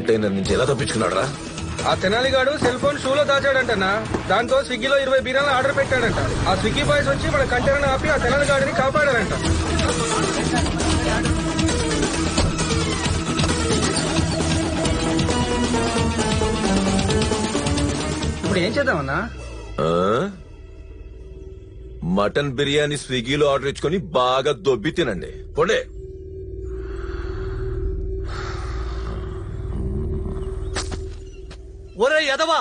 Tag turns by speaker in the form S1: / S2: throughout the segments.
S1: Container నుంచి ఎలా తప్పించుకున్నాడు రా
S2: ఆ తెనాలిగాడు సెల్ ఫోన్ షూలో దాచాడంటన్నా. దాంతో స్విగ్గీలో ఇరవై బీరాలు ఆర్డర్ పెట్టాడంట. ఆ స్విగ్గీ బాయ్స్ వచ్చి మన కంటైనర్ ఆపి ఆ తెనాలిగాడిని కాపాడారంట. ఇప్పుడు ఏం చేద్దామన్నా?
S1: మటన్ బిర్యానీ స్విగ్గీలో ఆర్డర్ ఇచ్చుకొని బాగా దొబ్బి తినండి. పోండే.
S3: ఒరే ఎదవా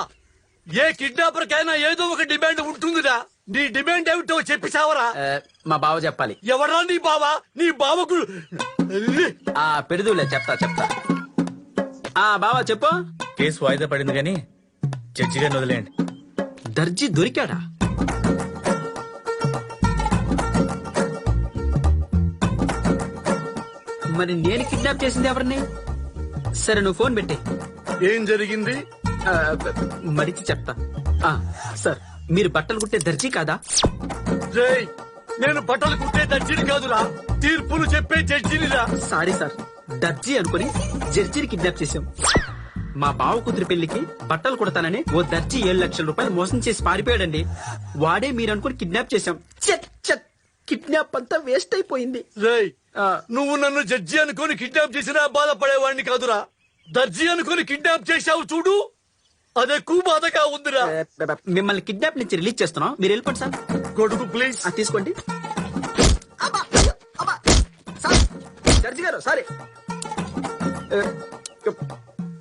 S3: ఏ కిడ్నాపర్ కైనా ఏదో ఒక డిమాండ్ ఉంటుందిరా. నీ డిమాండ్ ఏమిటో చెప్పి చావరా.
S4: మా బావ చెప్పాలి.
S3: ఎవరా నీ బావా? నీ బావకు
S4: ఆ పెరుదులే చెప్తా చెప్తా. ఆ బావా చెప్పు.
S5: కేసు వాయిదా పడింది కానీ జడ్జి గారిని వదిలేయండి.
S4: దర్జీ దొరికాడా? మరి నేను కిడ్నాప్ చేసింది ఎవరిని? సరే నువ్వు ఫోన్ పెట్టే.
S3: ఏం జరిగింది?
S4: మడిచి చెప్తా. ఆ, సార్ మీరు బట్టలు కుట్టే దర్జీ కాదా?
S3: రేయ్ నేను బట్టలు కుట్టే దర్జీని కాదురా. తీర్పులు చెప్పే జడ్జినిరా.
S4: సారీ సార్ దర్జీ అనుకుని జడ్జిని కిడ్నాప్ చేశాం. మా బావ కూతురి పెళ్ళికి బట్టలు కుడతానని ఓ దర్జీ ఏడు లక్షల రూపాయలు మోసం చేసి పారిపోయాడండి. వాడే మీరు అనుకుని కిడ్నాప్ చేశాం. చెట్ చెట్ కిడ్నాప్ అంతా వేస్ట్ అయిపోయింది.
S3: రేయ్
S4: ఆ,
S3: నువ్వు నన్ను జడ్జి అనుకొని కిడ్నాప్ చేసినా బాధపడేవాడిని కాదురా. దర్జీ అనుకొని కిడ్నాప్ చేశావు చూడు. అదెక్కువ బాధగా ఉందిరా.
S4: మిమ్మల్ని కిడ్నాప్ నుంచి రిలీజ్ చేస్తున్నాం. మీరు వెళ్ళిపోండి సార్.
S3: కొడుకు ప్లీజ్
S4: తీసుకోండి. జడ్జి గారు సారీ.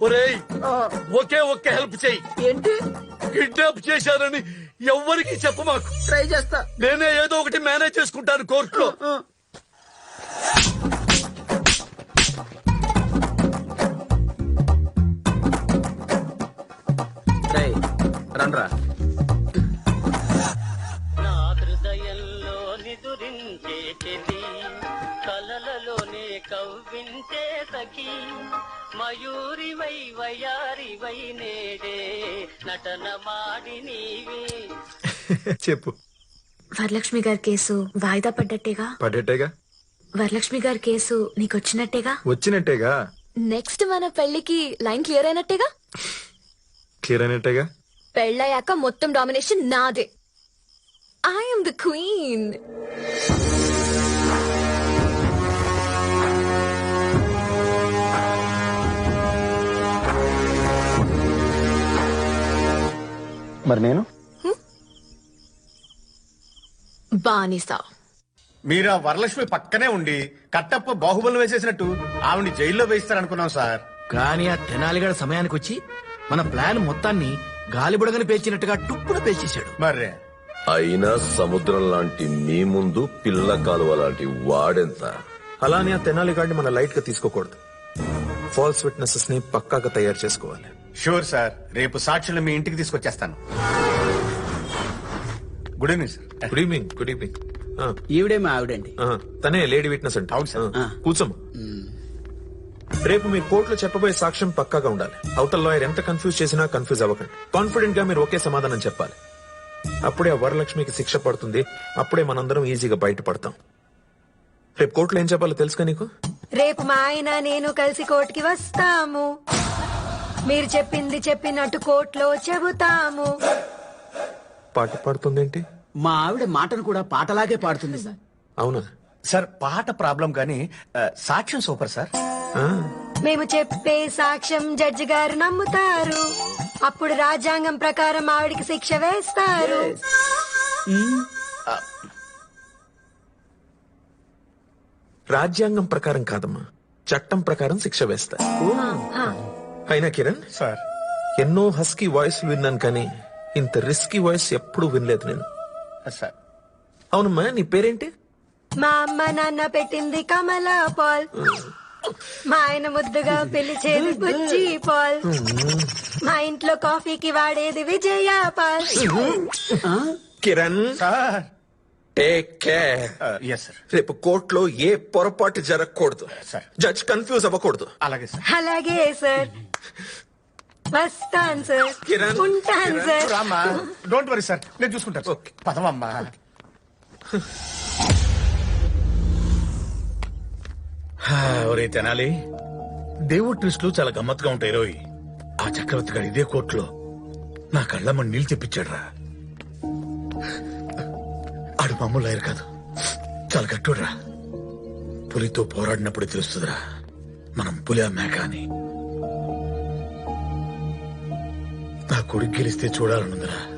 S3: ఒరేయ్ ఒకే ఒక్క హెల్ప్ చెయ్యి
S4: ఏంటి?
S3: కిడ్నాప్ చేశారని ఎవ్వరికి చెప్ప మాకు
S4: ట్రై చేస్తా.
S3: నేనే ఏదో ఒకటి మేనేజ్ చేసుకుంటాను కోర్టులో.
S6: చెలి కలలలోనే కవ్వించే సఖి మయూరివై వయారివై నేడే నటన మాడి నీవే.
S7: చెప్పు.
S8: వరలక్ష్మి గారి కేసు వాయిదా పడ్డట్టేగా?
S7: పడేటేగా
S8: వరలక్ష్మి గారి కేసు నీకొచ్చినట్టేగా?
S7: వచ్చినట్టేగా?
S8: నెక్స్ట్ మన పెళ్ళికి లైన్ క్లియర్ అయినట్టేగా?
S7: క్లియర్ అయినట్టేగా?
S8: పెళ్ళయ్యాక మొత్తం డామినేషన్ నాదే. ఐఎమ్ ద క్వీన్
S2: మరి నేను?
S8: బానిసా.
S9: మీరు ఆ వరలక్ష్మి పక్కనే ఉండి కట్టప్ప బాహుబలి వేసేసినట్టు ఆవిడ జైల్లో వేయిస్తారనుకున్నాం సార్.
S5: కానీ ఆ తెనాలిగడ సమయానికి వచ్చి మన ప్లాన్ మొత్తాన్ని గాలిబుడగని పేల్చినట్టుగా టుప్పున పేల్చేశాడు.
S9: మర్రే
S1: అయినా సముద్రం లాంటి మీ ముందు పిల్ల కాలువ లాంటి వాడెంత?
S7: అలానే ఆ తెనాలి గాడిని మన లైట్గా తీసుకోకూడదు. ఫాల్స్ విట్నెసెస్ని పక్కాగా తయారు చేసుకోవాలి.
S9: Sure sir. రేపు సాక్షులు మీ ఇంటికి తీసుకొచ్చేస్తాను. Good evening sir.
S7: Good evening good evening.
S4: ఈవిడే మా ఆవిడండి.
S7: తనే లేడీ విట్నెస్ అంటే.
S9: అవును సార్.
S7: కూర్చోమ్మా. రేపు మీ కోర్టులో చెప్పబోయే సాక్ష్యం పక్కాగా ఉండాలి. అవతల లాయర్ ఎంత కన్ఫ్యూజ్ చేసినా కన్ఫ్యూజ్ అవ్వకండి. కాన్ఫిడెంట్గా మీరు ఒకే సమాధానం చెప్పాలి. అప్పుడే ఆ వరలక్ష్మికి శిక్ష పడుతుంది. అప్పుడే మనందరం ఈజీగా బయటపడతాం. రేపు కోర్టులో ఏం చెప్పాలో తెలుసుగా నీకు?
S10: రేపు మా ఆయన నేను కలిసి కోర్టుకి వస్తాము. మీరు చెప్పింది చెప్పినట్టు కోర్టులో చెబుతాము.
S7: పాట పాడుతుందేంటి?
S4: మా ఆవిడ మాటను కూడా పాటలాగే పాడుతుంది సార్.
S7: అవునా?
S9: సార్ పాట ప్రాబ్లం కానీ సాక్ష్యం సూపర్ సార్.
S10: మేము చెప్పే సాక్ష్యం జడ్జి గారు నమ్ముతారు. అప్పుడు రాజ్యాంగం ప్రకారం ఆవిడికి శిక్ష వేస్తారు.
S7: రాజ్యాంగం ప్రకారం కాదమ్మా. చట్టం ప్రకారం శిక్ష వేస్తా అయినా కిరణ్?
S9: సార్.
S7: ఎన్నో హస్కీ వాయిస్ విన్నాను కానీ ఇంత రిస్కీ వాయిస్ ఎప్పుడు వినలేదు నేను.
S9: సార్.
S7: అవునమ్మా నీ పేరేంటి?
S10: మా అమ్మ నాన్న పెట్టింది కమలా పాల్. మా ఆయన ముద్దుగా పిలిచేది బుజ్జి పాల్. మా ఇంట్లో కాఫీకి వాడేది Vijaya Paul.
S7: Kiran
S9: sir.
S7: Take care
S9: yes sir
S7: రేపు కోర్టులో ఏ పొరపాటు జరగకూడదు.
S9: సార్.
S7: జడ్జ్ కన్ఫ్యూజ్ అవ్వకూడదు.
S9: అలాగే సార్
S10: అలాగే సార్ వస్తాను సార్
S7: కిరణ్,
S10: ఉంటాను సార్
S9: రామ్మా. డోంట్ వరీ సార్ నేను చూసుకుంటాను
S7: ఓకే.
S9: పదమమ్మా
S5: ఒరే తెనాలి. దేవుడు ట్విస్టులు చాలా గమ్మత్తుగా ఉంటాయి రోయ్. ఆ చక్రవర్తి గారు ఇదే కోర్టులో. నా కళ్ళమ్మ నీళ్ళు తెప్పించాడురా. ఆడు మామూలు అయ్యారు కాదు. చాలా గట్టుడురా. పులితో పోరాడినప్పుడు తెలుస్తుందిరా. మనం పులి ఆ మేక అని. నా కొడుకు గెలిస్తే చూడాలనుందిరా.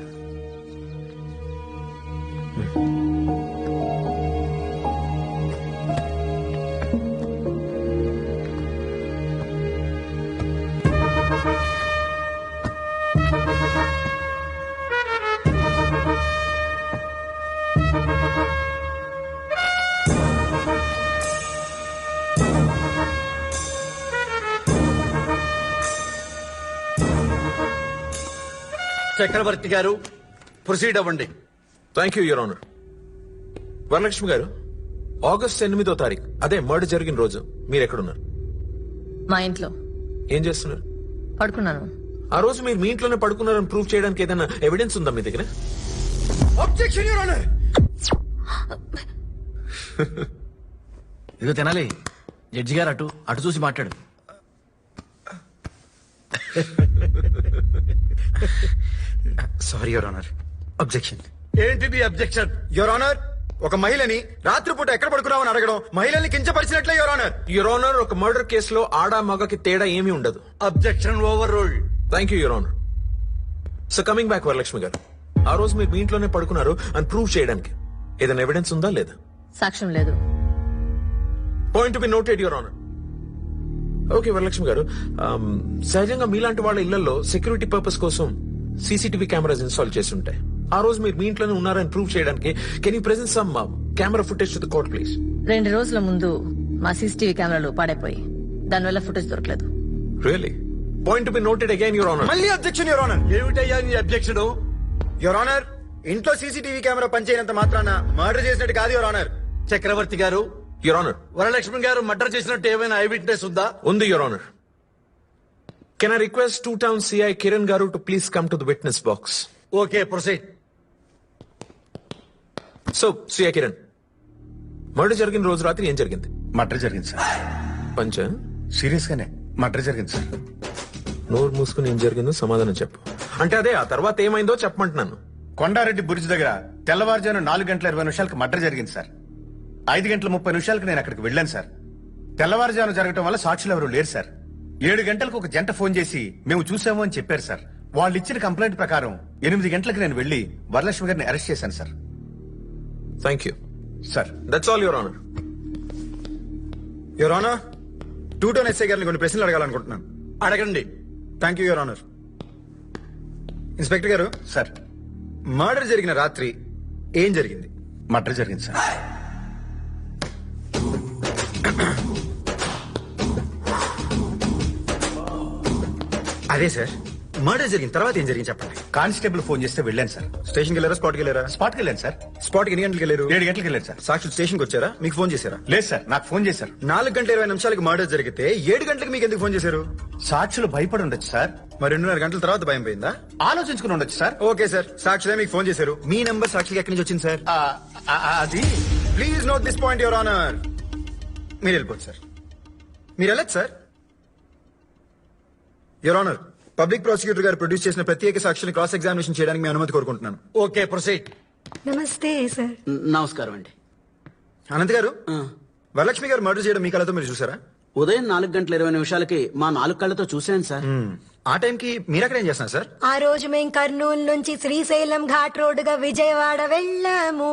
S3: చక్రవర్తి గారు ప్రొసీడ్ అవ్వండి.
S7: Thank you your honour Varalakshmi garu August ఎనిమిదో తారీఖు అదే మర్డర్ జరిగిన రోజు మీరు ఎక్కడున్నారు?
S11: మా ఇంట్లో.
S7: ఏం చేస్తున్నారు?
S11: పడుకున్నాను.
S7: ఆ రోజు మీరు మీ ఇంట్లోనే పడుకున్నారని ప్రూవ్ చేయడానికి ఏదైనా ఎవిడెన్స్ ఉందా మీ దగ్గర?
S2: అబ్జెక్షన్ యువర్ ఆనర్
S5: ఇదిగో తినాలి. జడ్జి గారు అటు అటు చూసి మాట్లాడు.
S9: సారీ యువర్ ఆనర్ అబ్జెక్షన్
S3: ఏంటిది అబ్జెక్షన్
S9: యువర్ ఆనర్ ఒక మహిళని రాత్రిపూట ఎక్కడ పడుకున్నామని అడగడం మహిళల్ని కించపరిచినట్లే యువర్ ఆనర్
S7: యువర్ ఆనర్ ఒక మర్డర్ కేసులో ఆడా మగకి తేడా ఏమీ ఉండదు.
S3: Objection overruled
S7: thank you your honour so coming back Varalakshmi garu. ఆ రోజు మీరు మీ ఇంట్లోనే పడుకున్నారు అని ప్రూవ్ చేయడానికి. ఏదైనా ఎవిడెన్స్ ఉందా లేదా?
S11: సాక్ష్యం లేదు.
S7: Point B noted your honour okay Varalakshmi garu um, సహజంగా మీలాంటి వాళ్ళ ఇళ్ళలో సెక్యూరిటీ పర్పస్ కోసం సీసీటీవీ కెమెరాస్ ఇన్స్టాల్ చేసి ఉంటాయి. ఆ రోజు మీరు మీ ఇంట్లోనే ఉన్నారని ప్రూవ్ చేయడానికి can you present some camera footage to the court please?
S11: రెండు రోజుల ముందు మా సీసీటీవీ కెమెరాలు పాడైపోయి దానివల్ల ఫుటేజ్ దొరకలేదు.
S7: Really point B noted again your honour
S9: మళ్ళీ అబ్జెక్షన్ యువర్ ఆనర్
S3: ఏమిటయ్యా నీ అబ్జెక్షన్
S9: యువర్ ఆనర్ ఇంట్లో సీసీటీవీ కెమెరా పనిచేయనంత మాత్రాన మర్డర్ చేసినట్టు కాదు యువర్ ఆనర్
S3: చక్రవర్తి గారు
S7: యువర్ ఆనర్
S3: వరలక్ష్మి గారు మర్డర్ చేసినట్టు ఏమైనా ఐ విట్నెస్ ఉందా?
S7: ఉంది your honour can I request two town CI Kiran garu to please come to the witness box
S3: okay proceed
S7: so CI Kiran murder జరిగిన రోజు రాత్రి ఏం జరిగింది?
S9: మర్డర్ జరిగింది సార్.
S7: పంచ?
S9: సీరియస్ గానే మర్డర్ జరిగింది సార్.
S7: నోరు మూసుకుని ఏం జరిగిందో సమాధానం చెప్పు. అంటే అదే ఆ తర్వాత ఏమైందో చెప్పమంటున్నాను.
S9: కొండారెడ్డి బుర్జ్ దగ్గర తెల్లవారుజాము నాలుగు గంటల ఇరవై నిమిషాలకు మర్డర్ జరిగింది సార్. ఐదు గంటల ముప్పై నిమిషాలకు నేను అక్కడికి వెళ్ళాను సార్. తెల్లవారుజాము జరగటం వల్ల సాక్షులు ఎవరు లేరు సార్. ఏడు గంటలకు ఒక జంట ఫోన్ చేసి మేము చూసాము అని చెప్పారు సార్. వాళ్ళు ఇచ్చిన కంప్లైంట్ ప్రకారం ఎనిమిది గంటలకు నేను వెళ్ళి వరలక్ష్మి గారిని అరెస్ట్ చేశాను sir.
S7: Thank you
S9: sir.
S7: That's all your honour
S9: your honour two town SI గారిని కొన్ని ప్రశ్నలు అడగాలనుకుంటున్నాను.
S3: అడగండి.
S9: Thank you your honour inspector garu sir. Murder జరిగిన రాత్రి ఏం జరిగింది? మర్డర్ జరిగింది సార్. అదే సార్. మర్డర్ జరిగిన తర్వాత ఏం జరిగింది చెప్పండి. కానిస్టేబుల్ ఫోన్ చేస్తే వెళ్ళాను సార్. స్టేషన్కి వెళ్ళారా? స్పాట్కి వెళ్ళారా? స్పాట్కి వెళ్ళాను సార్. స్పాట్కి ఎన్ని గంటలకు వెళ్ళారు? ఏడు గంటలకు వెళ్ళారు సార్. సాక్షులు స్టేషన్కి వచ్చారా? మీకు ఫోన్ చేశారా? లేదు సార్ నాకు ఫోన్ చేశారు. నాలుగు గంటల ఇరవై నిమిషాలకు మర్డర్ జరిగితే ఏడు గంటలకు మీకు ఎందుకు ఫోన్ చేశారు? సాక్షులు భయపడి ఉండొచ్చు సార్. మరి రెండున్నర గంటల తర్వాత భయం పోయిందా? ఆలోచించుకుని ఉండొచ్చు సార్. ఓకే సార్ సాక్షులే మీకు ఫోన్ చేశారు. మీ నంబర్ సాక్షికి ఎక్కడి నుంచి వచ్చింది సార్? అది? Please note this point your honour. మీరు వెళ్ళిపోవచ్చు సార్. మీరు వెళ్ళచ్చు sir. Your honour public prosecutor garu produce చేసిన ప్రత్యేక సాక్షులు క్రాస్ ఎగ్జామినేషన్ చేయడానికి మీ అనుమతి కోరుకుంటున్నాను.
S3: ఓకే ప్రొసీడ్
S10: నమస్తే సార్
S4: నమస్కారం అండి.
S9: అనంత్ గారు వరలక్ష్మి గారు మర్డర్ చేయడం మీ కళతో మీరు చూసారా?
S4: ఉదయం నాలుగు గంటల ఇరవై నిమిషాలకి మా నాలుగు కళ్ళతో చూశాను సార్
S9: ఆ టైంకి మీరు అక్కడ ఏం చేస్తున్నారు సార్
S10: ఆ రోజు మేం కర్నూలు నుంచి శ్రీశైలం ఘాట్ రోడ్డుగా విజయవాడ వెళ్ళాము.